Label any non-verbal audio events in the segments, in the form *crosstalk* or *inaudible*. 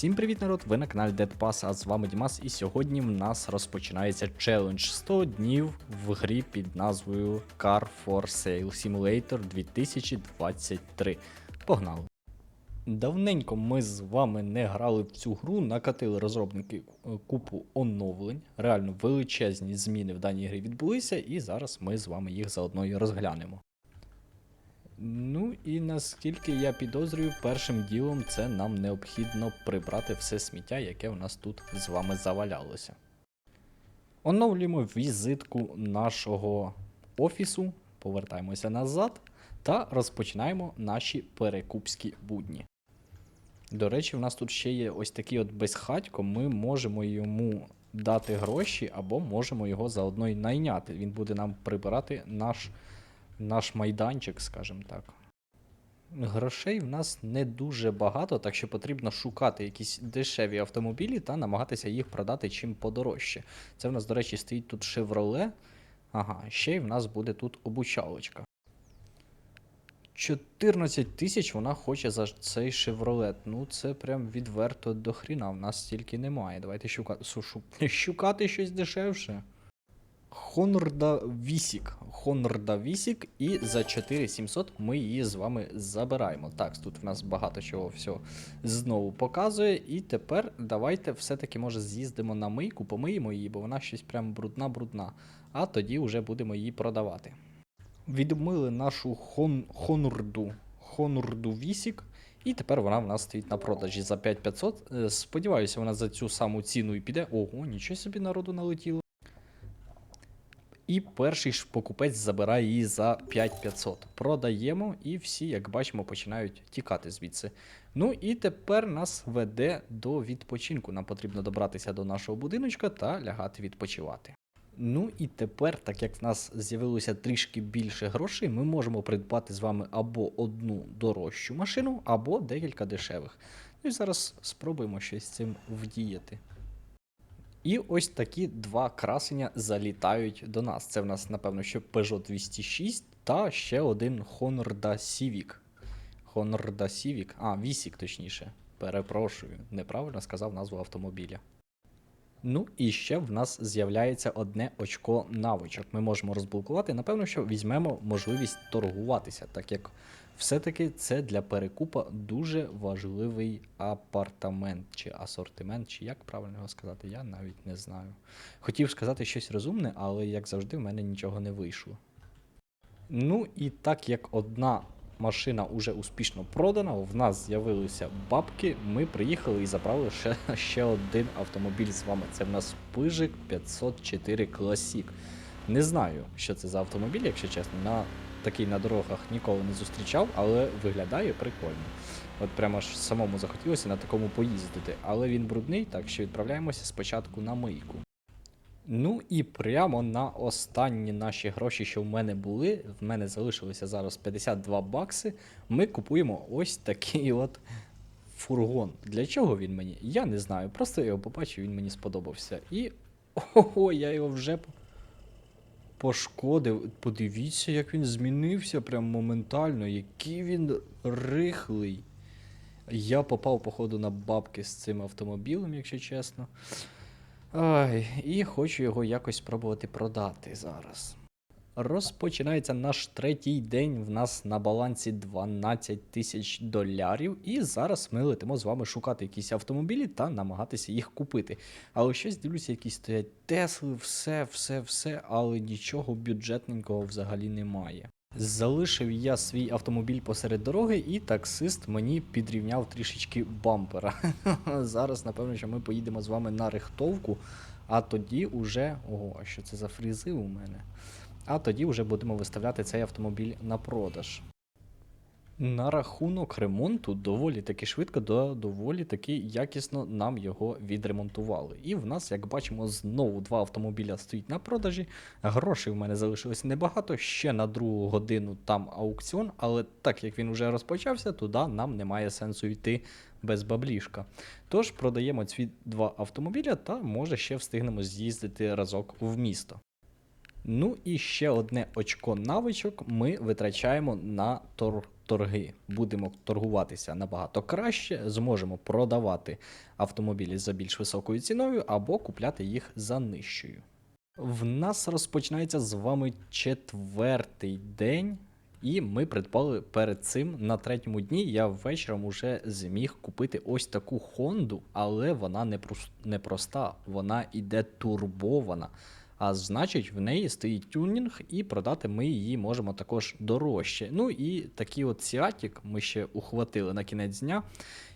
Всім привіт, народ! Ви на каналі Dead Pass, а з вами Дімас, і сьогодні в нас розпочинається челендж 100 днів в грі під назвою Car for Sale Simulator 2023. Погнали! Давненько ми з вами не грали в цю гру, накатили розробники е, купу оновлень. Реально величезні зміни в даній грі відбулися, і зараз ми з вами їх заодно і розглянемо. Ну і наскільки я підозрюю, першим ділом це нам необхідно прибрати все сміття, яке у нас тут з вами завалялося. Оновлюємо візитку нашого офісу, повертаємося назад та розпочинаємо наші перекупські будні. До речі, в нас тут ще є ось такий от безхатько, ми можемо йому дати гроші або можемо його заодно й найняти. Він буде нам прибирати наш наш майданчик, скажімо так. Грошей в нас не дуже багато, так що потрібно шукати якісь дешеві автомобілі та намагатися їх продати чим подорожче. Це в нас, до речі, стоїть тут Chevrolet. Ага, ще й в нас буде тут обучалочка. 14 тисяч вона хоче за цей Chevrolet. Ну, це прям відверто до хріна. В нас стільки немає. Давайте шукати, *laughs* шукати щось дешевше. Хонорда Вісік. Хонорда Вісік, і за 4700 ми її з вами забираємо. Так, тут в нас багато чого все знову показує. І тепер давайте все-таки, може, з'їздимо на мийку, помиємо її, бо вона щось прям брудна-брудна. А тоді вже будемо її продавати. Відмили нашу хон... Хонорду Хонорду Вісік. І тепер вона в нас стоїть на продажі за 5500. Е, Сподіваюся, вона за цю саму ціну і піде. Ого, нічого собі народу налетіло. І перший ж покупець забирає її за 5500. Продаємо, і всі, як бачимо, починають тікати звідси. Ну і тепер нас веде до відпочинку. Нам потрібно добратися до нашого будиночка та лягати відпочивати. Ну і тепер, так як в нас з'явилося трішки більше грошей, ми можемо придбати з вами або одну дорожчу машину, або декілька дешевих. Ну і зараз спробуємо щось з цим вдіяти. І ось такі два красення залітають до нас. Це в нас, напевно, що Peugeot 206 та ще один Honda Civic. Honda Civic, а, Вісік, точніше. Перепрошую, неправильно сказав назву автомобіля. Ну і ще в нас з'являється одне очко навичок. Ми можемо розблокувати. Напевно, що візьмемо можливість торгуватися, так як все-таки це для перекупа дуже важливий апартамент чи асортимент, чи як правильно його сказати, я навіть не знаю. Хотів сказати щось розумне, але як завжди, в мене нічого не вийшло. Ну і так як одна машина уже успішно продана, в нас з'явилися бабки, ми приїхали і забрали ще, ще один автомобіль з вами. Це в нас Пижик 504 Classic. Не знаю, що це за автомобіль, якщо чесно. На такий на дорогах ніколи не зустрічав, але виглядає прикольно. От прямо ж самому захотілося на такому поїздити. Але він брудний, так що відправляємося спочатку на мийку. Ну і прямо на останні наші гроші, що в мене були, в мене залишилося зараз 52 бакси. Ми купуємо ось такий от фургон. Для чого він мені? Я не знаю. Просто я його побачив, він мені сподобався. І ого, я його вже пошкодив. Подивіться, як він змінився прям моментально, який він рихлий. Я попав, походу, на бабки з цим автомобілем, якщо чесно. Ай, і хочу його якось спробувати продати зараз. Розпочинається наш третій день. В нас на балансі 12 тисяч долярів, і зараз ми летимо з вами шукати якісь автомобілі та намагатися їх купити. Але щось дивлюся, якісь стоять Тесли, все, все, все, але нічого бюджетненького взагалі немає. Залишив я свій автомобіль посеред дороги, і таксист мені підрівняв трішечки бампера. *laughs* Зараз, напевно, що ми поїдемо з вами на рихтовку, а тоді уже. Ого, а що це за фрізи у мене? А тоді вже будемо виставляти цей автомобіль на продаж. На рахунок ремонту доволі таки швидко, до доволі таки якісно нам його відремонтували. І в нас, як бачимо, знову два автомобіля стоїть на продажі. Грошей в мене залишилось небагато. Ще на другу годину там аукціон, але так як він вже розпочався, туди нам немає сенсу йти без баблішка. Тож продаємо ці два автомобіля та може ще встигнемо з'їздити разок в місто. Ну і ще одне очко навичок ми витрачаємо на тор... торги, будемо торгуватися набагато краще, зможемо продавати автомобілі за більш високою ціною або купляти їх за нижчою. В нас розпочинається з вами четвертий день, і ми придбали перед цим на третьому дні. Я вечором уже зміг купити ось таку Хонду, але вона не проста, вона іде турбована. А значить, в неї стоїть тюнінг, і продати ми її можемо також дорожче. Ну і такий от Сіатік ми ще ухватили на кінець дня.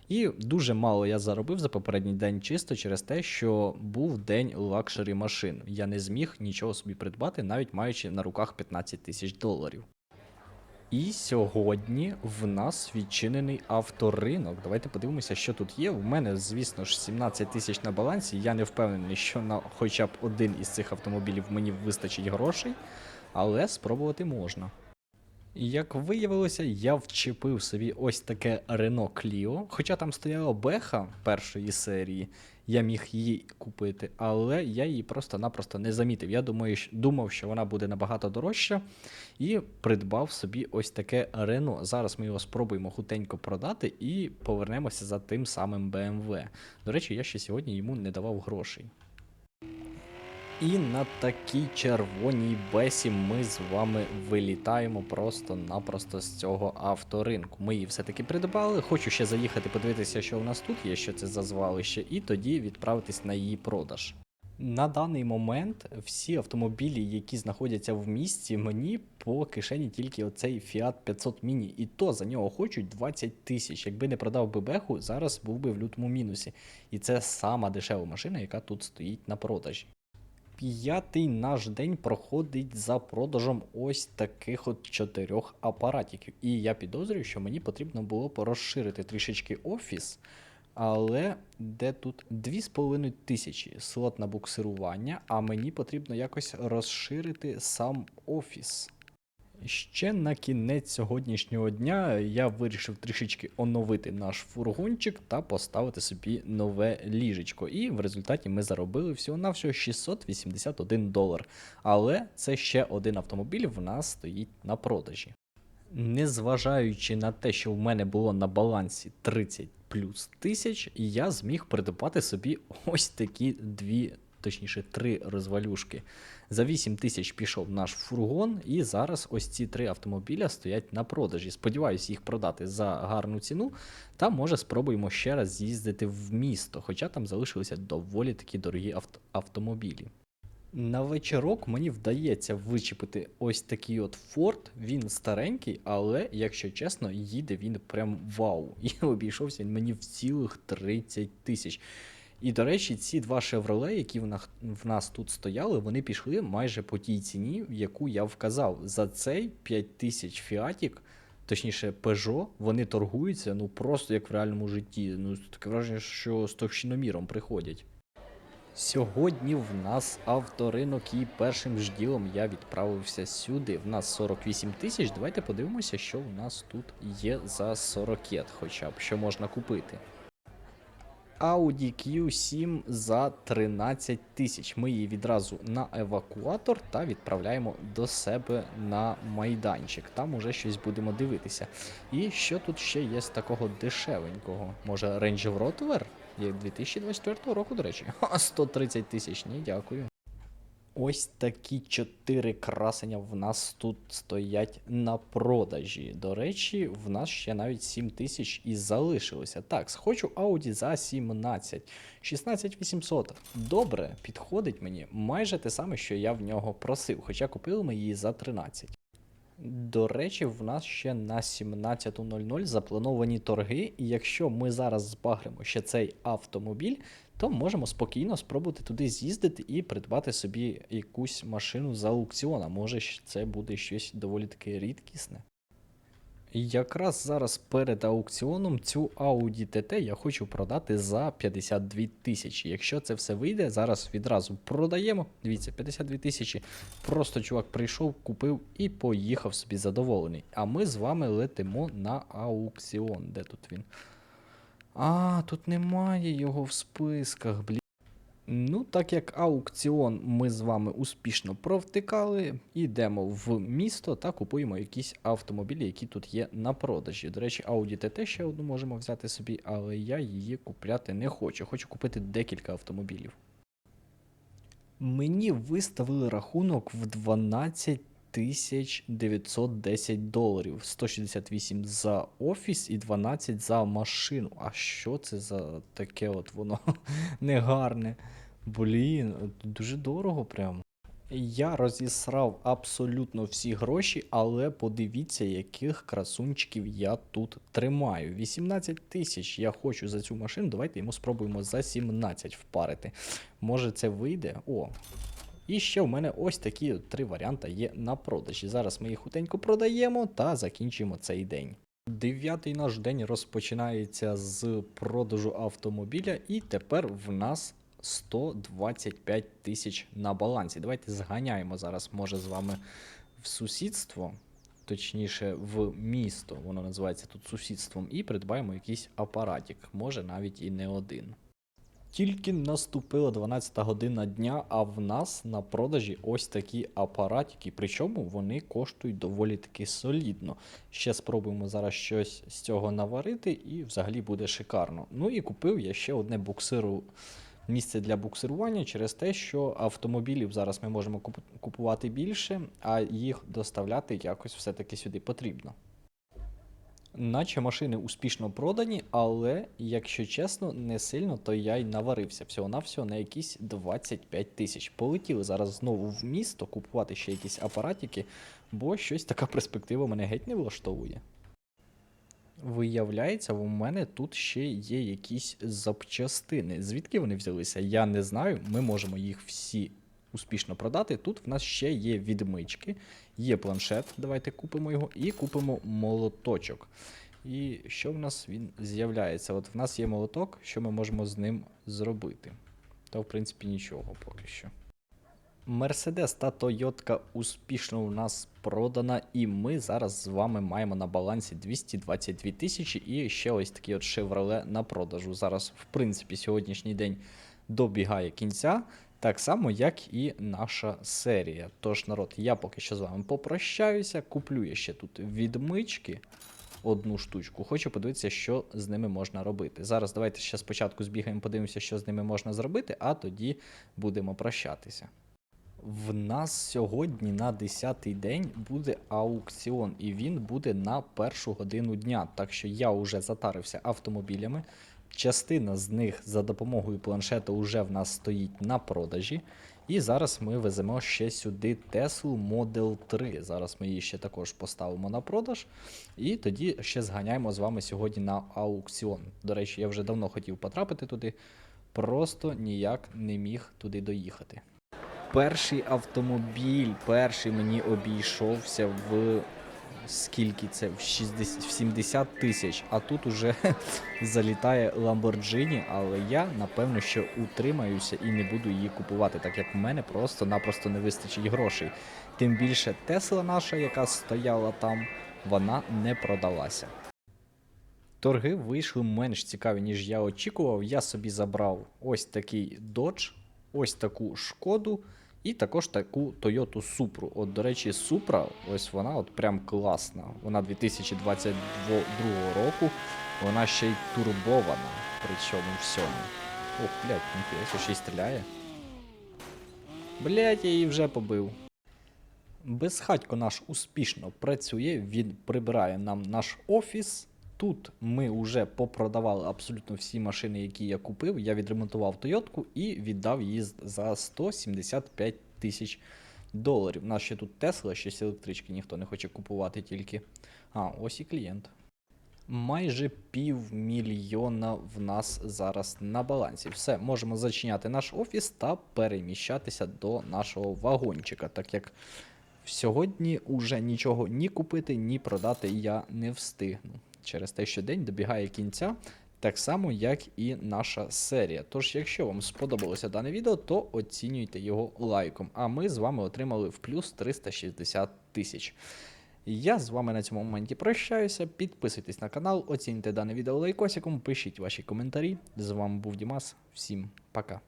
І дуже мало я заробив за попередній день чисто через те, що був день лакшері машин. Я не зміг нічого собі придбати, навіть маючи на руках 15 тисяч доларів. І сьогодні в нас відчинений авторинок. Давайте подивимося, що тут є. У мене, звісно ж, 17 тисяч на балансі. Я не впевнений, що на хоча б один із цих автомобілів мені вистачить грошей, але спробувати можна. Як виявилося, я вчепив собі ось таке Renault Clio, хоча там стояла беха першої серії, я міг її купити, але я її просто-напросто не замітив. Я думаю, думав, що вона буде набагато дорожча, і придбав собі ось таке Renault. Зараз ми його спробуємо хутенько продати і повернемося за тим самим BMW. До речі, я ще сьогодні йому не давав грошей. І на такій червоній бесі ми з вами вилітаємо просто-напросто з цього авторинку. Ми її все-таки придбали. Хочу ще заїхати подивитися, що у нас тут є, що це за звалище, і тоді відправитись на її продаж. На даний момент всі автомобілі, які знаходяться в місті, мені по кишені тільки оцей Fiat 500 Mini, і то за нього хочуть 20 тисяч. Якби не продав би беху, зараз був би в лютому мінусі. І це сама дешева машина, яка тут стоїть на продажі. П'ятий наш день проходить за продажем ось таких от чотирьох апаратиків. І я підозрюю, що мені потрібно було порозширити трішечки офіс. Але де тут 2,5 тисячі слот на буксирування, а мені потрібно якось розширити сам офіс. Ще на кінець сьогоднішнього дня я вирішив трішечки оновити наш фургончик та поставити собі нове ліжечко. І в результаті ми заробили всього-навсього 681 долар. Але це ще один автомобіль в нас стоїть на продажі. Незважаючи на те, що в мене було на балансі 30 плюс тисяч, я зміг придбати собі ось такі дві, точніше, три розвалюшки. За 8 тисяч пішов наш фургон, і зараз ось ці три автомобіля стоять на продажі. Сподіваюсь їх продати за гарну ціну. Та може спробуємо ще раз з'їздити в місто, хоча там залишилися доволі такі дорогі авт- автомобілі. На вечірок мені вдається вичепити ось такий от Форд. Він старенький, але, якщо чесно, їде він прям вау. *laughs* І обійшовся він мені в цілих 30 тисяч. І, до речі, ці два шевроле, які в нас, тут стояли, вони пішли майже по тій ціні, яку я вказав. За цей 5 тисяч фіатік, точніше Peugeot, вони торгуються ну просто як в реальному житті. Ну, таке враження, що з товщиноміром приходять. Сьогодні в нас авторинок і першим ж ділом я відправився сюди. В нас 48 тисяч. Давайте подивимося, що в нас тут є за 40 хоча б, що можна купити. Audi Q7 за 13 тисяч. Ми її відразу на евакуатор та відправляємо до себе на майданчик. Там уже щось будемо дивитися. І що тут ще є з такого дешевенького? Може Range Rover? Є 2024 року, до речі. Ха, 130 тисяч. Ні, дякую. Ось такі чотири красення в нас тут стоять на продажі. До речі, в нас ще навіть 7 тисяч і залишилося. Так, схочу Audi за 17. 16800. Добре, підходить мені. Майже те саме, що я в нього просив, хоча купили ми її за 13. До речі, в нас ще на 17.00 заплановані торги, і якщо ми зараз збагримо ще цей автомобіль, то можемо спокійно спробувати туди з'їздити і придбати собі якусь машину за аукціона. Може, це буде щось доволі таки рідкісне. Якраз зараз перед аукціоном цю Audi TT я хочу продати за 52 тисячі. Якщо це все вийде, зараз відразу продаємо. Дивіться, 52 тисячі. Просто чувак прийшов, купив і поїхав собі задоволений. А ми з вами летимо на аукціон. Де тут він? А, тут немає його в списках, блін. Ну, так як аукціон ми з вами успішно провтикали, йдемо в місто та купуємо якісь автомобілі, які тут є на продажі. До речі, Audi TT ще одну можемо взяти собі, але я її купляти не хочу. Хочу купити декілька автомобілів. Мені виставили рахунок в 12 тисяч 910 доларів. 168 за офіс і 12 за машину. А що це за таке от воно *laughs* негарне? Блін, дуже дорого прям. Я розісрав абсолютно всі гроші, але подивіться, яких красунчиків я тут тримаю. 18 тисяч я хочу за цю машину. Давайте йому спробуємо за 17 впарити. Може це вийде? О. І ще в мене ось такі три варіанти є на продажі. Зараз ми їх хутенько продаємо та закінчимо цей день. Дев'ятий наш день розпочинається з продажу автомобіля, і тепер в нас 125 тисяч на балансі. Давайте зганяємо зараз, може, з вами в сусідство, точніше, в місто, воно називається тут сусідством, і придбаємо якийсь апаратик, може навіть і не один. Тільки наступила 12 година дня, а в нас на продажі ось такі апаратики, причому вони коштують доволі таки солідно. Ще спробуємо зараз щось з цього наварити, і взагалі буде шикарно. Ну і купив я ще одне буксиру. Місце для буксирування через те, що автомобілів зараз ми можемо купувати більше, а їх доставляти якось все-таки сюди потрібно. Наче машини успішно продані, але, якщо чесно, не сильно, то я й наварився всього-навсього на якісь 25 тисяч. Полетіли зараз знову в місто купувати ще якісь апаратики, бо щось така перспектива мене геть не влаштовує. Виявляється, у мене тут ще є якісь запчастини. Звідки вони взялися? Я не знаю. Ми можемо їх всі успішно продати. Тут в нас ще є відмички, є планшет. Давайте купимо його, і купимо молоточок. І що в нас він з'являється? От в нас є молоток, що ми можемо з ним зробити? Та, в принципі, нічого поки що. Мерседес та Тойотка успішно у нас продана, і ми зараз з вами маємо на балансі 222 тисячі і ще ось такий от Chevrolet на продажу. Зараз, в принципі, сьогоднішній день добігає кінця, так само, як і наша серія. Тож, народ, я поки що з вами попрощаюся, куплю я ще тут відмички. Одну штучку. Хочу подивитися, що з ними можна робити. Зараз давайте ще спочатку збігаємо, подивимося, що з ними можна зробити, а тоді будемо прощатися. В нас сьогодні на 10-й день буде аукціон, і він буде на першу годину дня. Так що я вже затарився автомобілями. Частина з них за допомогою планшету вже в нас стоїть на продажі. І зараз ми веземо ще сюди Tesla Model 3. Зараз ми її ще також поставимо на продаж. І тоді ще зганяємо з вами сьогодні на аукціон. До речі, я вже давно хотів потрапити туди, просто ніяк не міг туди доїхати. Перший автомобіль, перший мені обійшовся в скільки це? В 60, в 70 тисяч. А тут уже *laughs* залітає Lamborghini, але я напевно що утримаюся і не буду її купувати, так як в мене просто-напросто не вистачить грошей. Тим більше Тесла наша, яка стояла там, вона не продалася. Торги вийшли менш цікаві, ніж я очікував. Я собі забрав ось такий Dodge, ось таку шкоду і також таку Toyota Supra. От, до речі, Supra, ось вона от прям класна. Вона 2022 року, вона ще й турбована. Причому всьому. Ох, блядь, ніхуя, ще й стріляє. Блядь, я її вже побив. Безхатько наш успішно працює, він прибирає нам наш офіс. Тут ми вже попродавали абсолютно всі машини, які я купив. Я відремонтував Тойотку і віддав її за 175 тисяч доларів. У нас ще тут Тесла, щось електрички ніхто не хоче купувати тільки. А, ось і клієнт. Майже півмільйона в нас зараз на балансі. Все, можемо зачиняти наш офіс та переміщатися до нашого вагончика, так як сьогодні уже нічого ні купити, ні продати я не встигну. Через те, що день добігає кінця, так само, як і наша серія. Тож, якщо вам сподобалося дане відео, то оцінюйте його лайком. А ми з вами отримали в плюс 360 тисяч. Я з вами на цьому моменті прощаюся. Підписуйтесь на канал, оцінюйте дане відео лайкосиком, пишіть ваші коментарі. З вами був Дімас. Всім пока.